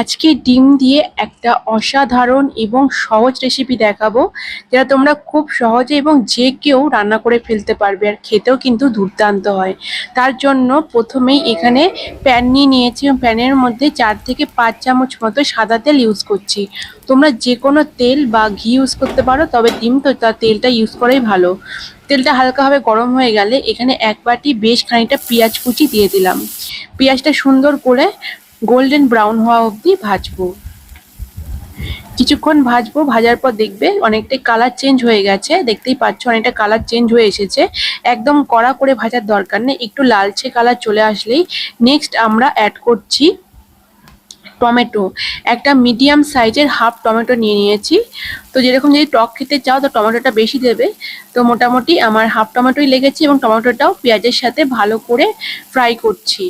আজকে ডিম দিয়ে একটা অসাধারণ এবং সহজ রেসিপি দেখাবো, যেটা তোমরা খুব সহজে এবং যে কেউ রান্না করে ফেলতে পারবে আর খেতেও কিন্তু দুর্দান্ত হয়। তার জন্য প্রথমেই এখানে প্যান নিয়ে নিয়েছি এবং প্যানের মধ্যে চার থেকে পাঁচ চামচ মতো সাদা তেল ইউজ করছি। তোমরা যে কোনো তেল বা ঘি ইউজ করতে পারো, তবে ডিম তো তার তেলটা ইউজ করাই ভালো। তেলটা হালকাভাবে গরম হয়ে গেলে এখানে এক বাটি বেশ খানিকটা পেঁয়াজ কুচি দিয়ে দিলাম। পেঁয়াজটা সুন্দর করে গোল্ডেন ব্রাউন হওয়া অবধি ভাজবো। কিছুক্ষণ ভাজবো, ভাজার পর দেখবে অনেকটাই কালার চেঞ্জ হয়ে গেছে। দেখতেই পাচ্ছ অনেকটা কালার চেঞ্জ হয়ে এসেছে। একদম কড়া করে ভাজার দরকার নেই, একটু লালচে কালার চলে আসলেই নেক্সট আমরা অ্যাড করছি টমেটো। একটা মিডিয়াম সাইজের হাফ টমেটো নিয়ে নিয়েছি। তো যেরকম যদি টক খেতে চাও, তো টমেটোটা বেশি দেবে। তো মোটামুটি আমার হাফ টমেটোই লেগেছে এবং টমেটোটাও পেঁয়াজের সাথে ভালো করে ফ্রাই করছি।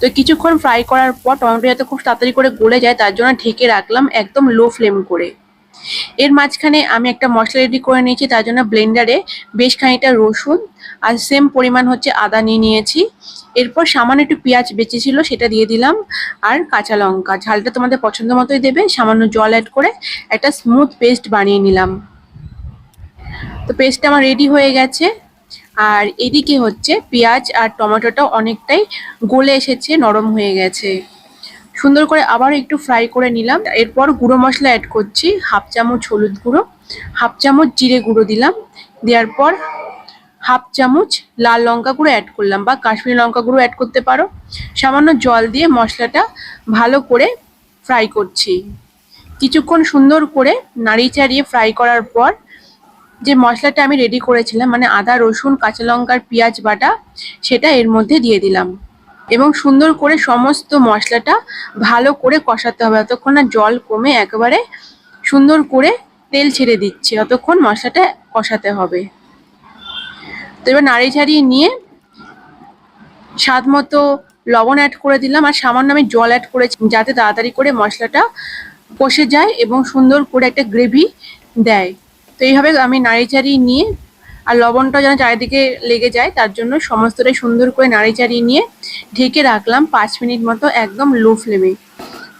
তো কিছুক্ষণ ফ্রাই করার পর টমেটো যাতে খুব তাড়াতাড়ি করে গলে যায়, তার জন্য ঢেকে রাখলাম একদম লো ফ্লেম করে। এর মাঝখানে আমি একটা মশলা রেডি করে নিয়েছি, তার জন্য ব্লেন্ডারে বেশ খানিকটা রসুন আর সেম পরিমাণ হচ্ছে আদা নিয়ে নিয়েছি। এরপর সামান্য একটু পেঁয়াজ বেঁচেছিল সেটা দিয়ে দিলাম আর কাঁচা লঙ্কা। ঝালটা তোমাদের পছন্দ মতোই দেবে, সামান্য জল অ্যাড করে একটা স্মুথ পেস্ট বানিয়ে নিলাম। তো পেস্টটা আমার রেডি হয়ে গেছে। আর এদিকে হচ্ছে পেঁয়াজ আর টমেটোটা অনেকটাই গলে এসেছে, নরম হয়ে গেছে। সুন্দর করে আবার একটু ফ্রাই করে নিলাম। এরপর গুঁড়ো মশলা অ্যাড করছি হাফ চামচ হলুদ গুঁড়ো হাফ চামচ জিরে গুঁড়ো দিলাম। দেওয়ার পর হাফ চামচ লাল লঙ্কা গুঁড়ো অ্যাড করলাম বা কাশ্মীরি লঙ্কা গুঁড়ো অ্যাড করতে পারো। সামান্য জল দিয়ে মশলাটা ভালো করে ফ্রাই করছি। কিছুক্ষণ সুন্দর করে নাড়িয়ে চাড়িয়ে ফ্রাই করার পর যে মশলাটা আমি রেডি করেছিলাম মানে আদা, রসুন, কাঁচা লঙ্কার পেঁয়াজ বাটা, সেটা এর মধ্যে দিয়ে দিলাম। এবং সুন্দর করে সমস্ত মশলাটা ভালো করে কষাতে হবে। যতক্ষণ না জল কমে একেবারে সুন্দর করে তেল ছেড়ে দিচ্ছে। ততক্ষণ মশলাটা কষাতে হবে। তো এবার নাড়ি ছাড়িয়ে নিয়ে স্বাদ মতো লবণ অ্যাড করে দিলাম। আর সামান্য আমি জল অ্যাড করেছি যাতে তাড়াতাড়ি করে মশলাটা কষে যায় এবং সুন্দর করে একটা গ্রেভি দেয়। তো এইভাবে আমি নাড়ি চাড়িয়ে নিয়ে, আর লবণটা যেন চারিদিকে লেগে যায়, তার জন্য সমস্তটাই সুন্দর করে নাড়ি চাড়িয়ে নিয়ে ঢেকে রাখলাম পাঁচ মিনিট মতো একদম লো ফ্লেমে।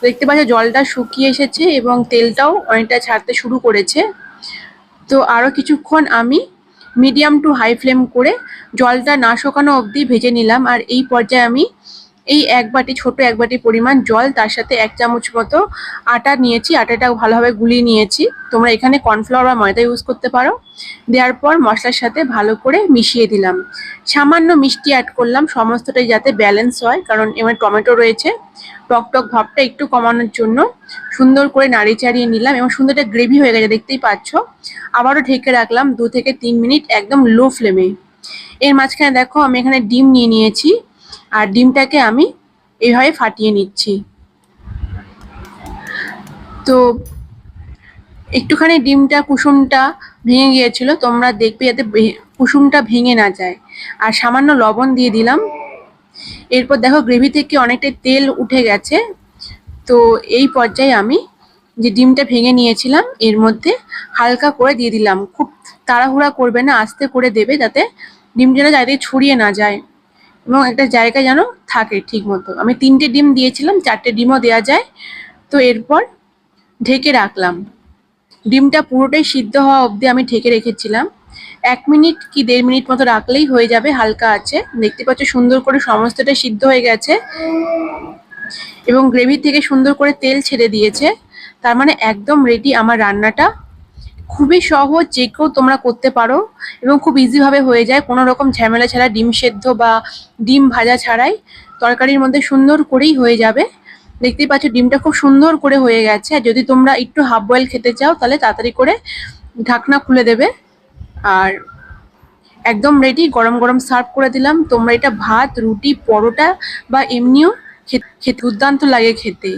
দেখতে পাচ্ছি জলটা শুকিয়ে এসেছে এবং তেলটাও অনেকটা ছাড়তে শুরু করেছে। তো আরও কিছুক্ষণ আমি মিডিয়াম টু হাই ফ্লেম করে জলটা না শুকানো অবধি ভেজে নিলাম, আর এই পর্যায়ে আমি এই এক বাটি, ছোট এক বাটি পরিমাণ জল, তার সাথে এক চামচ মতো আটা নিয়েছি। আটাটা ভালোভাবে গুলিয়ে নিয়েছি। তোমরা এখানে কর্নফ্লাওয়ার বা ময়দা ইউজ করতে পারো। দেওয়ার পর মশলার সাথে ভালো করে মিশিয়ে দিলাম। সামান্য মিষ্টি অ্যাড করলাম, সমস্তটাই যাতে ব্যালেন্স হয়, কারণ এবার টমেটো রয়েছে। টক টক ভাবটা একটু কমানোর জন্য সুন্দর করে নাড়ি চাড়িয়ে নিলাম এবং সুন্দর একটা গ্রেভি হয়ে গেছে, দেখতেই পাচ্ছ। আবারও ঢেকে রাখলাম দু থেকে তিন মিনিট একদম লো ফ্লেমে এর মাঝখানে দেখো আমি এখানে ডিম নিয়ে নিয়েছি। আর ডিমটাকে আমি এইভাবে ফাটিয়ে নিচ্ছি। তো একটুখানি ডিমটা, কুসুমটা ভেঙে গিয়েছিল, তোমরা দেখবে যাতে কুসুমটা ভেঙে না যায়। আর সামান্য লবণ দিয়ে দিলাম। এরপর দেখো গ্রেভি থেকে অনেকটাই তেল উঠে গেছে। তো এই পর্যায়ে আমি যে ডিমটা ভেঙে নিয়েছিলাম, এর মধ্যে হালকা করে দিয়ে দিলাম। খুব তাড়াহুড়া করবে না, আস্তে করে দেবে যাতে ডিমটা যাতে ছড়িয়ে না যায়। এবং একটা জায়গা যেন থাকে ঠিক মতো। আমি তিনটে ডিম দিয়েছিলাম, চারটে ডিমও দেওয়া যায়। তো এরপর ঢেকে রাখলাম। ডিমটা পুরোটাই সিদ্ধ হওয়া অবধি আমি ঢেকে রেখেছিলাম। এক মিনিট কি দেড় মিনিট মতো রাখলেই হয়ে যাবে, হালকা আছে। দেখতে পাচ্ছ সুন্দর করে সমস্তটা সিদ্ধ হয়ে গেছে। এবং গ্রেভি থেকে সুন্দর করে তেল ছেড়ে দিয়েছে। তার মানে একদম রেডি আমার রান্নাটা। খুবই সহজ যে কেউ তোমরা করতে পারো এবং খুব ইজিভাবে হয়ে যায়। কোনো রকম ঝামেলা ছাড়া ডিম সেদ্ধ বা ডিম ভাজা ছাড়াই তরকারির মধ্যে সুন্দর করেই হয়ে যাবে। দেখতেই পাচ্ছ ডিমটা খুব সুন্দর করে হয়ে গেছে। আর যদি তোমরা একটু হাফ বয়েল খেতে চাও তাহলে তাড়াতাড়ি করে ঢাকনা খুলে দেবে। আর একদম রেডি গরম গরম সার্ভ করে দিলাম। তোমরা এটা ভাত, রুটি, পরোটা বা এমনিও খেতে দুর্দান্ত লাগে খেতে।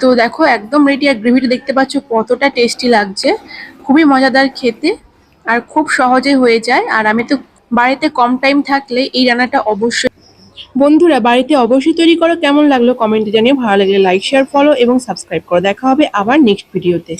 তো দেখো, একদম রেডি আর গ্রেভিটা দেখতে পাচ্ছ, কতটা টেস্টি লাগছে। খুবই মজাদার খেতে, আর খুব সহজে হয়ে যায়। আর আমি তো বাড়িতে কম টাইম থাকলে এই রান্নাটা অবশ্যই বন্ধুরা, বাড়িতে অবশ্যই তৈরি করো। কেমন লাগল কমেন্টে জানিয়ে ভালো লাগলে লাইক শেয়ার ফলো এবং সাবস্ক্রাইব করো। দেখা হবে আবার নেক্সট ভিডিওতে